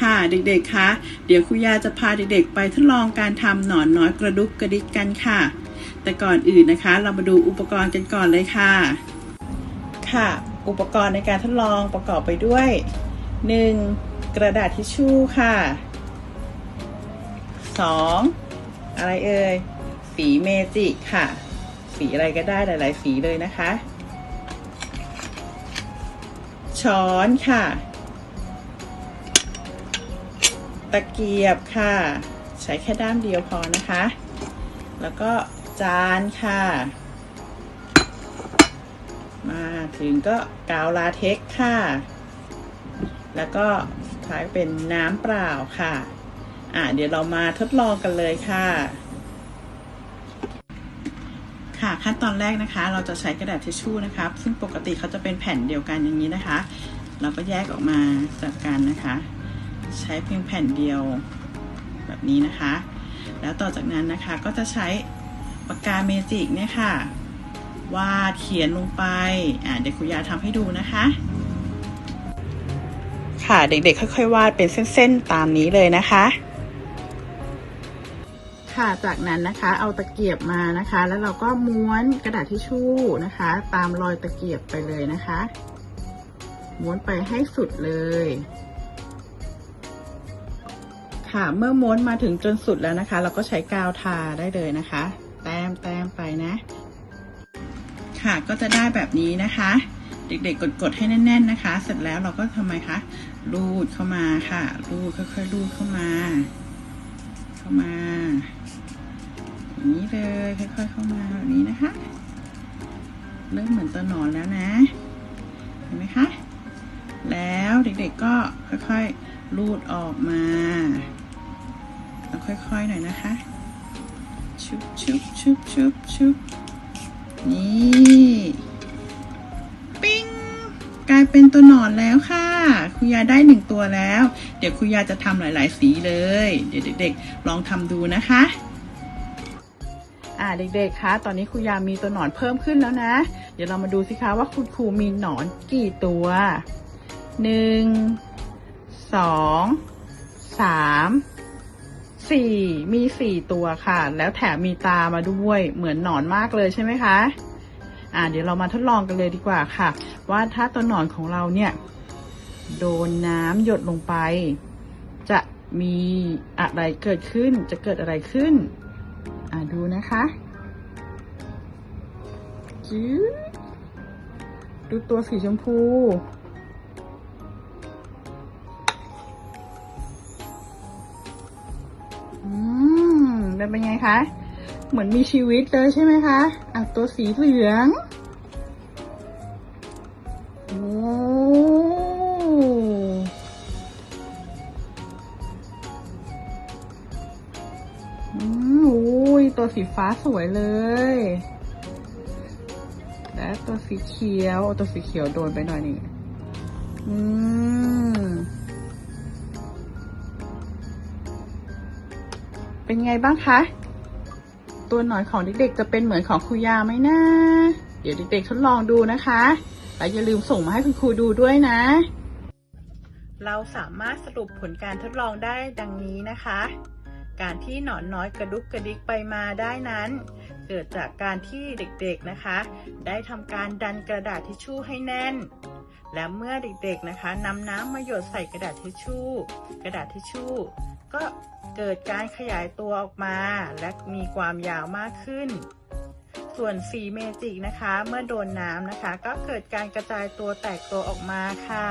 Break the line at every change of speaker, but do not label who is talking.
ค่ะเด็กๆคะเดี๋ยวครูยาจะพาเด็กๆ ไปทดลองการทำหนอนน้อยกระดุกกระดิกกันค่ะ แต่ก่อนอื่นนะคะ เรามาดูอุปกรณ์กันก่อนเลยค่ะ ค่ะ อุปกรณ์ในการทดลองประกอบไปด้วย 1. กระดาษทิชชู่ค่ะ 2. อะไรเอ่ยสีเมจิกค่ะ สีอะไรก็ได้หลาย ๆ สีเลยนะคะ ช้อนค่ะ ตะเกียบค่ะ ใช้แค่ด้ามเดียวพอนะคะ แล้วก็จานค่ะ มาถึงก็กาวลาเท็กค่ะ แล้วก็สุดท้ายเป็นน้ำเปล่าค่ะ อะเดี๋ยวเรามาทดลองกันเลยค่ะค่ะขั้นตอนแรกนะคะ เราจะใช้กระดาษทิชชู่นะคะซึ่งปกติเขาจะเป็นแผ่นเดียวกันอย่างนี้นะคะ เราก็แยกออกมาจากกันนะคะ ใช้เพียงแผ่นเดียวแบบนี้นะคะ แล้วต่อจากนั้นนะคะก็จะใช้ปากกาเมจิกเนี่ยค่ะ วาดเขียนลงไปอ่าเดี๋ยวครูยาทำให้ดูนะคะ ค่ะเด็กๆ ค่อยๆ วาดเป็นเส้นๆ ตามนี้เลยนะคะ ค่ะจากนั้นนะคะเอาตะเกียบมานะคะ แล้วเราก็ม้วนกระดาษทิชชู่นะคะ ตามรอยตะเกียบไปเลยนะคะ ม้วนไปให้สุดเลย ค่ะ เมื่อม้วนมาถึงจนสุดแล้วนะคะ เราก็ใช้กาวทาได้เลยนะคะ แต้มแต้มไปนะ ค่ะก็จะได้แบบนี้นะคะ เด็กๆกดๆให้แน่น ๆนะคะ เสร็จแล้วเราก็ทำไมคะรูดเข้ามาค่ะ รูดค่อยๆรูดเข้ามา เข้ามาอย่างนี้เลยค่อยๆเข้ามาแบบนี้นะคะ เริ่มเหมือนตัวหนอนแล้วนะ เห็นไหมคะ แล้วเด็กๆก็ค่อยๆรูดออกมา แล้วค่อยๆหน่อยนะคะ ชุบชุบชุบชุบชุบนี่ปิ้งกลายเป็นตัวหนอนแล้วค่ะ คุณยาได้หนึ่งตัวแล้ว เดี๋ยวคุณยาจะทำหลาย ๆ สีเลย เดี๋ยวเด็กๆ ลองทำดูนะคะอ่าเด็กๆ คะ ตอนนี้ครูยามีตัวหนอนเพิ่มขึ้นแล้วนะ เดี๋ยวเรามาดูสิคะว่าคุณครูมีหนอนกี่ตัว หนึ่ง สอง สาม สี่มีสี่ตัวค่ะ แล้วแถมมีตามาด้วยเหมือนหนอนมากเลยใช่ไหมคะอ่าเดี๋ยวเรามาทดลองกันเลยดีกว่าค่ะ ว่าถ้าตัวหนอนของเราเนี่ย โดนน้ำหยดลงไป จะมีอะไรเกิดขึ้นจะเกิดอะไรขึ้น อ่าดูนะคะจื๊ดดูตัวสีชมพู อืมเป็นเป็นไงคะ เหมือนมีชีวิตเลยใช่ไหมคะ อะตัวสีเหลือง โอ้อืมโอ้ยตัวสีฟ้าสวยเลย และตัวสีเขียว ตัวสีเขียวโดนไปหน่อยนึงอืม เป็นไงบ้างคะ ตัวหนอนของเด็กๆ จะเป็นเหมือนของครูยาไหมนะ เดี๋ยวเด็กๆทดลองดูนะคะ แล้วอย่าลืมส่งมาให้คุณครูดูด้วยนะ เราสามารถสรุปผลการทดลองได้ดังนี้นะคะ การที่หนอนน้อยกระดุกกระดิกไปมาได้นั้น เกิดจากการที่เด็กๆนะคะ ได้ทำการดันกระดาษทิชชู่ให้แน่นและเมื่อเด็กๆนะคะนำน้ำมาหยดใส่กระดาษทิชชู่ กระดาษทิชชู่ ก็ เกิดการขยายตัวออกมา และมีความยาวมากขึ้น ส่วนสีเมจิกนะคะ เมื่อโดนน้ำนะคะ ก็เกิดการกระจายตัวแตกตัวออกมาค่ะ